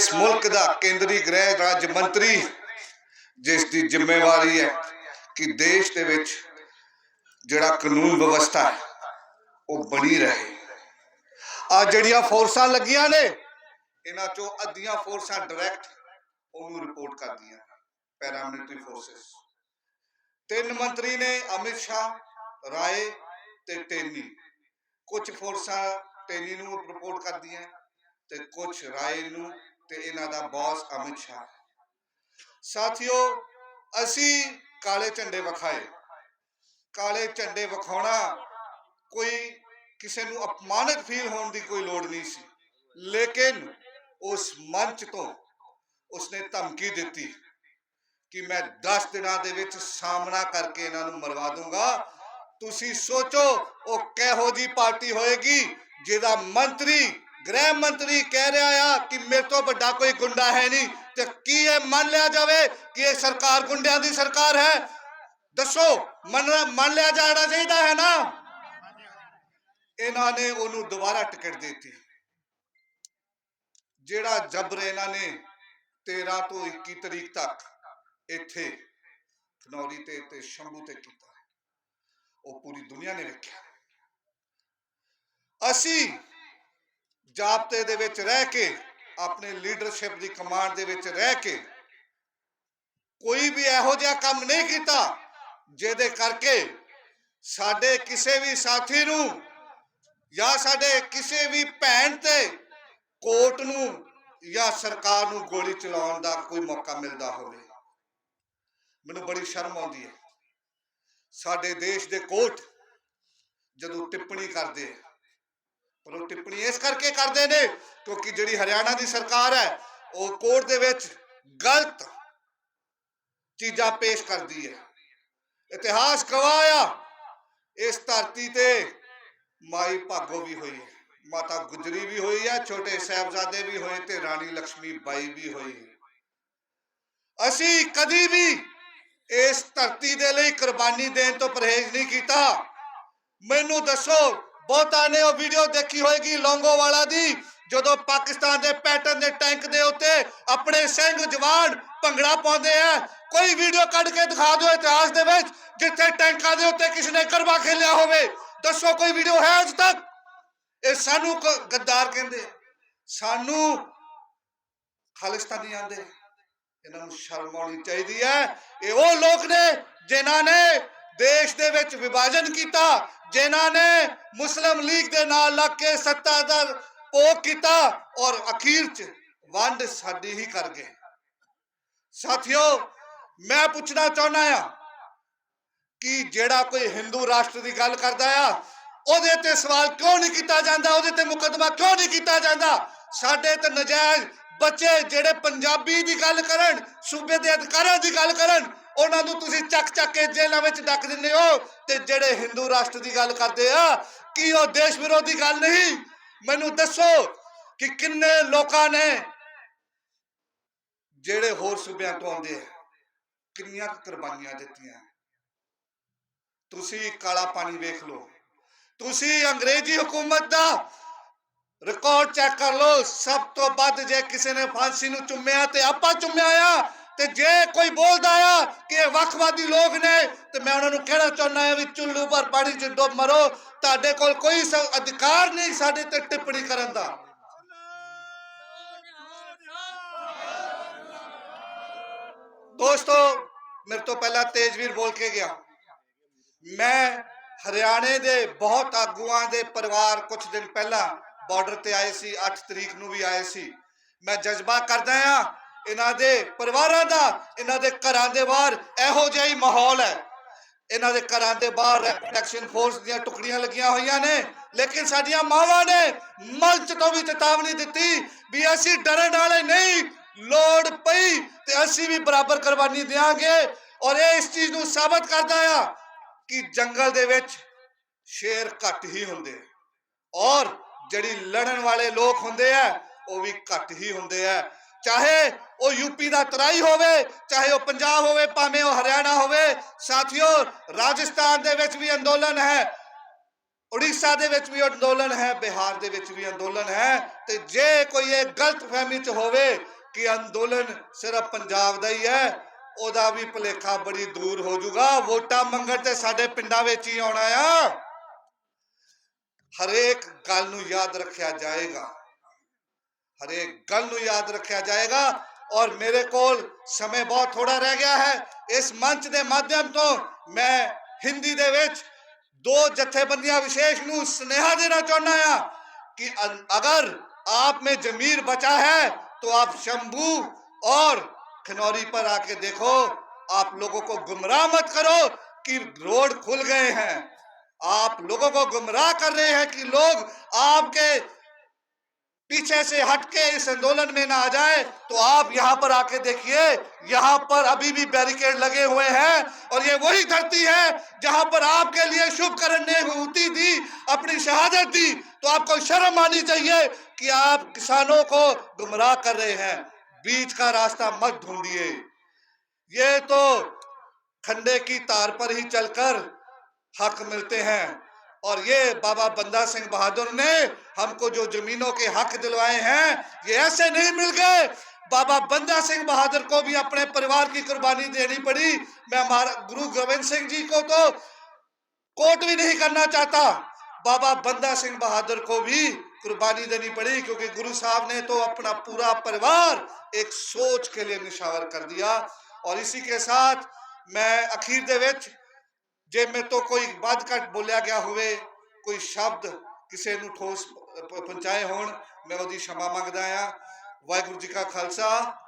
ਇਸ ਮੁਲਕ ਦਾ ਕੇਂਦਰੀ ਗ੍ਰਹਿ ਰਾਜ ਮੰਤਰੀ, ਜਿਸ ਦੀ ਜ਼ਿੰਮੇਵਾਰੀ ਹੈ ਕਿ ਦੇਸ਼ ਦੇ ਵਿੱਚ ਜਿਹੜਾ ਕਾਨੂੰਨ ਵਿਵਸਥਾ ਹੈ, ਉਹ ਬਣੀ ਰਹੇ। ਆ ਜਿਹੜੀਆਂ ਫੋਰਸਾਂ ਲੱਗੀਆਂ ਨੇ, ਇਹਨਾਂ ਚੋਂ ਅੱਧੀਆਂ ਫੋਰਸਾਂ ਡਾਇਰੈਕਟ ਉਹਨੂੰ ਰਿਪੋਰਟ ਕਰਦੀਆਂ, ਪੈਰਾਮਿਲਟਰੀ ਫੋਰਸਸ। ਤਿੰਨ ਮੰਤਰੀ ਨੇ ਅਮਿਤ ਸ਼ਾਹ, ਰਾਏ ਤੇ ਟੇਨੀ। ਕੁਝ ਫੋਰਸਾਂ ਟੇਨੀ ਨੂੰ ਰਿਪੋਰਟ ਕਰਦੀਆਂ ਤੇ ਕੁਝ ਰਾਏ ਨੂੰ ਤੇ ਇਹਨਾਂ ਦਾ ਬੌਸ ਅਮਿਤ ਸ਼ਾਹ। ਸਾਥੀਓ, ਅਸੀਂ ਕਾਲੇ ਝੰਡੇ ਵਿਖਾਏ। ਕਾਲੇ ਝੰਡੇ ਵਿਖਾਉਣਾ ਕੋਈ ਕਿਸੇ ਨੂੰ ਅਪਮਾਨਿਤ ਫੀਲ ਹੋਣ ਦੀ ਕੋਈ ਲੋੜ ਨਹੀਂ ਸੀ। ਲੇਕਿਨ ਉਸ ਮੰਚ ਤੋਂ ਉਸਨੇ ਧਮਕੀ ਦਿੱਤੀ ਕਿ ਮੈਂ 10 ਦਿਨਾਂ ਦੇ ਵਿੱਚ ਸਾਹਮਣਾ ਕਰਕੇ ਇਹਨਾਂ ਨੂੰ ਮਰਵਾ ਦੂੰਗਾ। ਤੁਸੀਂ ਸੋਚੋ, ਉਹ ਕਿਹੋ ਜੀ ਪਾਰਟੀ ਹੋਏਗੀ ਜਿਹਦਾ ਮੰਤਰੀ ਗ੍ਰਹਿ ਮੰਤਰੀ ਕਹਿ ਰਿਹਾ ਆ ਕਿ ਮੇਰੇ ਤੋਂ ਵੱਡਾ ਕੋਈ ਗੁੰਡਾ ਹੈ ਨਹੀਂ। ਤੇ ਕੀ ਇਹ ਮੰਨ ਲਿਆ ਜਾਵੇ ਕਿ ਇਹ ਸਰਕਾਰ ਗੁੰਡਿਆਂ ਦੀ ਸਰਕਾਰ ਹੈ? ਦੱਸੋ ਮੰਨ ਮੰਨ ਲਿਆ ਜਾਣਾ ਚਾਹੀਦਾ ਹੈ ਨਾ? ਇਹਨਾਂ ਨੇ ਉਹਨੂੰ ਦੁਬਾਰਾ ਟਿਕਟ ਦਿੱਤੀ। ਜਿਹੜਾ ਜਬਰ ਇਹਨਾਂ ਨੇ 13 ਤੋਂ 21 ਤਰੀਕ ਤੱਕ ਇੱਥੇ ਖਨੌਰੀ ਤੇ ਤੇ ਸ਼ੰਭੂ ਤੇ ਕੀਤਾ। ਉਹ ਪੂਰੀ ਦੁਨੀਆ ਨੇ ਵੇਖਿਆ। ਅਸੀਂ ਜਾਬਤੇ ਦੇ ਵਿੱਚ ਰਹਿ ਕੇ ਆਪਣੇ ਲੀਡਰਸ਼ਿਪ ਦੀ ਕਮਾਂਡ ਦੇ ਵਿੱਚ ਰਹਿ ਕੇ ਕੋਈ ਵੀ ਇਹੋ ਜਿਹਾ ਕੰਮ ਨਹੀਂ ਕੀਤਾ ਜਿਹਦੇ ਕਰਕੇ ਸਾਡੇ ਕਿਸੇ ਵੀ ਸਾਥੀ ਨੂੰ ਜਾਂ ਸਾਡੇ ਕਿਸੇ ਵੀ ਭੈਣ ਤੇ ਕੋਰਟ ਨੂੰ ਜਾਂ ਸਰਕਾਰ ਨੂੰ ਗੋਲੀ ਚਲਾਉਣ ਦਾ ਕੋਈ ਮੌਕਾ ਮਿਲਦਾ ਹੋਵੇ। ਮੈਨੂੰ ਬੜੀ ਸ਼ਰਮ ਆਉਂਦੀ ਹੈ। ਸਾਡੇ ਦੇਸ਼ ਦੇ ਕੋਰਟ ਜਦੋਂ ਟਿੱਪਣੀ ਕਰਦੇ ਆ, ਪਰ ਟਿੱਪਣੀ ਇਸ ਕਰਕੇ ਕਰਦੇ ਨੇ ਕਿਉਂਕਿ ਜਿਹੜੀ ਹਰਿਆਣਾ ਦੀ ਸਰਕਾਰ ਹੈ, ਉਹ ਕੋਰਟ ਦੇ ਵਿੱਚ ਗਲਤ ਚੀਜ਼ਾਂ ਪੇਸ਼ ਕਰਦੀ ਹੈ। ਇਤਿਹਾਸ ਗਵਾਇਆ ਇਸ ਧਰਤੀ ਤੇ ਮਾਈ ਭਾਗੋ ਵੀ ਹੋਈ ਹੈ, ਮਾਤਾ ਗੁਜਰੀ ਵੀ ਹੋਈ ਹੈ, ਛੋਟੇ ਸਾਹਿਬਜ਼ਾਦੇ ਵੀ ਹੋਏ ਤੇ ਰਾਣੀ ਲక్ష్ਮੀ ਬਾਈ ਵੀ ਹੋਈ ਅਸੀਂ ਕਦੀ ਵੀ ਇਸ ਧਰਤੀ ਦੇ ਲਈ ਕੁਰਬਾਨੀ ਦੇਣ ਤੋਂ ਪਰਹੇਜ਼ ਨਹੀਂ ਕੀਤਾ। ਮੈਨੂੰ ਦੱਸੋ ਬਹੁਤਾਂ ਨੇ ਉਹ ਵੀਡੀਓ ਦੇਖੀ ਹੋਏਗੀ ਲੌਂਗੋਵਾਲਾ ਦੀ, ਜਦੋਂ ਪਾਕਿਸਤਾਨ ਦੇ ਪੈਟਰਨ ਦੇ ਟੈਂਕ ਦੇ ਉੱਤੇ ਆਪਣੇ ਸਿੰਘ ਜਵਾਨ ਭੰਗੜਾ ਪਾਉਂਦੇ ਆ। ਕੋਈ ਵੀਡੀਓ ਕੱਢ ਕੇ ਦਿਖਾ ਦਿਓ ਇਤਿਹਾਸ ਦੇ ਵਿੱਚ, ਜਿੱਥੇ ਟੈਂਕਾਂ ਦੇ ਉੱਤੇ ਕਿਸੇ ਨੇ ਕਰਵਾ ਖੇਲਿਆ ਹੋਵੇ। ਦੱਸੋ ਕੋਈ ਵੀਡੀਓ ਹੈ ਅਜ ਤੱਕ? ਇਹ ਸਾਨੂੰ ਗੱਦਾਰ ਕਹਿੰਦੇ ਸਾਨੂੰ ਖਾਲਿਸਤਾਨੀ ਆਂਦੇ ਇਹਨਾਂ ਨੂੰ ਸ਼ਰਮ ਆਉਣੀ ਚਾਹੀਦੀ ਹੈ। ਇਹ ਉਹ ਲੋਕ ਨੇ ਜਿਨ੍ਹਾਂ ਨੇ ਦੇਸ਼ ਦੇ ਵਿੱਚ ਵਿਭਾਜਨ ਕੀਤਾ, ਜਿਨ੍ਹਾਂ ਨੇ ਮੁਸਲਿਮ ਲੀਗ ਦੇ ਨਾਲ ਲੱਗ ਕੇ ਸੱਤਾ ਦਾ ਭੋਗ ਕੀਤਾ ਔਰ ਅਖੀਰ 'ਚ ਵੰਡ ਸਾਡੀ ਹੀ ਕਰ ਗਏ। ਸਾਥੀਓ, ਮੈਂ ਪੁੱਛਣਾ ਚਾਹੁੰਦਾ ਆ ਕਿ ਜਿਹੜਾ ਕੋਈ ਹਿੰਦੂ ਰਾਸ਼ਟਰ ਦੀ ਗੱਲ ਕਰਦਾ ਆ, ਉਹਦੇ ਤੇ ਸਵਾਲ ਕਿਉਂ ਨਹੀਂ ਕੀਤਾ ਜਾਂਦਾ, ਉਹਦੇ ਤੇ ਮੁਕੱਦਮਾ ਕਿਉਂ ਨਹੀਂ ਕੀਤਾ ਜਾਂਦਾ? ਸਾਡੇ ਤੇ ਨਜਾਇਜ਼ ਬੱਚੇ, ਜਿਹੜੇ ਪੰਜਾਬੀ ਦੀ ਗੱਲ ਕਰਨ, ਸੂਬੇ ਦੇ ਅਧਿਕਾਰਾਂ ਦੀ ਗੱਲ ਕਰਨ, ਉਹਨਾਂ ਨੂੰ ਤੁਸੀਂ ਚੱਕ ਚੱਕ ਕੇ ਜੇਲ੍ਹਾਂ ਵਿੱਚ ਡੱਕ ਦਿੰਦੇ ਹੋ। ਤੇ ਜਿਹੜੇ ਹਿੰਦੂ ਰਾਸ਼ਟਰ ਦੀ ਗੱਲ ਕਰਦੇ ਆ, ਕੀ ਉਹ ਦੇਸ਼ ਵਿਰੋਧੀ ਗੱਲ ਨਹੀਂ? ਮੈਨੂੰ ਦੱਸੋ ਕਿ ਕਿੰਨੇ ਲੋਕਾਂ ਨੇ ਜਿਹੜੇ ਹੋਰ ਸੂਬਿਆਂ ਤੋਂ ਆਉਂਦੇ ਆ, ਕਿੰਨੀਆਂ ਕੁਰਬਾਨੀਆਂ ਦਿੱਤੀਆਂ? ਤੁਸੀਂ ਕਾਲਾ ਪਾਣੀ ਵੇਖ ਲਓ। ਤੁਸੀਂ ਅੰਗਰੇਜ਼ੀ ਹਕੂਮਤ ਦਾ ਰਿਕਾਰਡ ਚੈੱਕ ਕਰ ਲਓ, ਸਭ ਤੋਂ ਵੱਧ ਜੇ ਕਿਸੇ ਨੇ ਫਾਂਸੀ ਨੂੰ ਚੁੰਮਿਆ ਤੇ ਆਪਾਂ ਚੁੰਮਿਆ ਆ, ਤੇ ਜੇ ਕੋਈ ਬੋਲਦਾ ਆ ਕਿ ਵੱਖਵਾਦੀ ਲੋਕ ਨੇ, ਤੇ ਮੈਂ ਉਹਨਾਂ ਨੂੰ ਕਹਿਣਾ ਚਾਹੁੰਦਾ ਆ ਵੀ ਚੁੱਲੂ ਪਰ ਪਾਣੀ ਚ ਡੁੱਬ ਮਰੋ, ਤੁਹਾਡੇ ਕੋਲ ਕੋਈ ਅਧਿਕਾਰ ਨਹੀਂ ਸਾਡੇ ਤੇ ਟਿੱਪਣੀ ਕਰਨ ਦਾ। ਦੋਸਤੋ, ਮੇਰੇ ਤੋਂ ਪਹਿਲਾਂ ਤੇਜਵੀਰ ਬੋਲ ਕੇ ਗਿਆ। ਮੈਂ ਹਰਿਆਣੇ ਦੇ ਬਹੁਤ ਆਗੂਆਂ ਦੇ ਪਰਿਵਾਰ ਕੁਝ ਦਿਨ ਪਹਿਲਾਂ ਬਾਰਡਰ ਤੇ ਆਏ ਸੀ 8 ਤਰੀਕ ਨੂੰ ਵੀ ਆਏ ਸੀ। ਮੈਂ ਜਜ਼ਬਾ ਕਰਦਾ ਆ ਇਹਨਾਂ ਦੇ ਪਰਿਵਾਰਾਂ ਦਾ, ਇਹਨਾਂ ਦੇ ਘਰਾਂ ਦੇ ਬਾਹਰ ਇਹੋ ਜਿਹਾ ਹੀ ਮਾਹੌਲ ਹੈ। ਇਹਨਾਂ ਦੇ ਘਰਾਂ ਦੇ ਬਾਹਰ ਐਕਸ਼ਨ ਫੋਰਸ ਦੀਆਂ ਟੁਕੜੀਆਂ ਲੱਗੀਆਂ ਹੋਈਆਂ ਨੇ, ਲੇਕਿਨ ਸਾਡੀਆਂ ਮਾਵਾਂ ਨੇ ਮੰਚ ਤੋਂ ਵੀ ਚੇਤਾਵਨੀ ਦਿੱਤੀ ਵੀ ਅਸੀਂ ਡਰਨ ਵਾਲੇ ਨਹੀਂ, ਲੋੜ ਪਈ ਤੇ ਅਸੀਂ ਵੀ ਬਰਾਬਰ ਕੁਰਬਾਨੀ ਦੇਵਾਂਗੇ ਔਰ ਇਹ ਇਸ ਚੀਜ਼ ਨੂੰ ਸਾਬਤ ਕਰਦਾ ਆ ਕਿ ਜੰਗਲ ਦੇ ਵਿੱਚ ਸ਼ੇਰ ਘੱਟ ਹੀ ਹੁੰਦੇ। ਔਰ ਜਿਹੜੀ ਲੜਨ ਵਾਲੇ ਲੋਕ ਹੁੰਦੇ ਆ, ਉਹ ਵੀ ਘੱਟ ਹੀ ਹੁੰਦੇ ਆ। ਚਾਹੇ ਉਹ ਯੂਪੀ ਦਾ ਤਰਾਈ ਹੋਵੇ, ਚਾਹੇ ਉਹ ਪੰਜਾਬ ਹੋਵੇ, ਭਾਵੇਂ ਉਹ ਹਰਿਆਣਾ ਹੋਵੇ, ਸਾਥੀਓ, ਰਾਜਸਥਾਨ ਦੇ ਵਿੱਚ ਵੀ ਅੰਦੋਲਨ ਹੈ, ਉੜੀਸਾ ਦੇ ਵਿੱਚ ਵੀ ਅੰਦੋਲਨ ਹੈ, ਬਿਹਾਰ ਦੇ ਵਿੱਚ ਵੀ ਅੰਦੋਲਨ ਹੈ। ਤੇ ਜੇ ਕੋਈ ਇਹ ਗਲਤ ਫਹਿਮੀ ਚ ਹੋਵੇ ਕਿ ਅੰਦੋਲਨ ਸਿਰਫ ਪੰਜਾਬ ਦਾ ਹੀ ਹੈ, ਉਹਦਾ ਵੀ ਭੁਲੇਖਾ ਬੜੀ ਦੂਰ ਹੋ ਜਾਊਗਾ। ਵੋਟਾਂ ਮੰਗਣ ਤੇ ਸਾਡੇ ਪਿੰਡਾਂ ਵਿੱਚ ਹੀ ਆਉਣਾ ਆ। ਹਰੇਕ ਗੱਲ ਨੂੰ ਯਾਦ ਰੱਖਿਆ ਜਾਏਗਾ ਹਰੇਕ ਗੱਲ ਨੂੰ ਯਾਦ ਰੱਖਿਆ ਜਾਏਗਾ ਔਰ ਮੇਰੇ ਕੋਲ ਸਮੇਂ ਬਹੁਤ ਥੋੜਾ ਰਹਿ ਗਿਆ ਹੈ ਇਸ ਮੰਚ ਦੇ ਮਾਧਿਅਮ ਤੋਂ ਮੈਂ ਹਿੰਦੀ ਦੇ ਵਿੱਚ ਦੋ ਜਥੇਬੰਦੀਆਂ ਵਿਸ਼ੇਸ਼ ਨੂੰ ਸੁਨੇਹਾ ਦੇਣਾ ਚਾਹੁੰਦਾ ਆ कि अन- अगर आप में जमीर बचा है तो आप शंभू और खनौरी पर आके देखो आप लोगों को गुमराह मत करो कि रोड खुल गए हैं आप लोगों को गुमराह कर रहे हैं कि लोग आपके पीछे से हटके इस आंदोलन में ना आ जाए। तो आप यहाँ पर आके देखिए, यहाँ पर अभी भी बैरिकेड लगे हुए हैं और ये वही धरती है जहाँ पर आपके लिए शुभ करण ने होती दी, अपनी शहादत दी। तो आपको शर्म आनी चाहिए कि आप किसानों को गुमराह कर रहे हैं। बीच का रास्ता मत ढूंढिए। ये तो खंडे की तार पर ही चलकर हक मिलते हैं। और ये बाबा बंदा सिंह बहादुर ने हमको जो जमीनों के हक दिलवाए हैं, ये ऐसे नहीं मिल गए। बाबा बंदा सिंह बहादुर को भी अपने परिवार की कुर्बानी देनी पड़ी। मैं हमारा गुरु गोविंद सिंह जी को तो कोट भी नहीं करना चाहता। बाबा बंदा सिंह बहादुर को भी कुर्बानी देनी पड़ी, क्योंकि गुरु साहब ने तो अपना पूरा परिवार एक सोच के लिए निशावर कर दिया। और इसी के साथ मैं अखीर दे ਜੇ ਮੇਰੇ ਤੋਂ ਕੋਈ ਵੱਧ ਘੱਟ ਬੋਲਿਆ ਗਿਆ ਹੋਵੇ, ਕੋਈ ਸ਼ਬਦ ਕਿਸੇ ਨੂੰ ਠੋਸ ਪਹੁੰਚਾਏ ਹੋਣ, ਮੈਂ ਉਹਦੀ ਸ਼ਮਾ ਮੰਗਦਾ ਆ ਵਾਹਿਗੁਰੂ ਜੀ ਕਾ ਖਾਲਸਾ।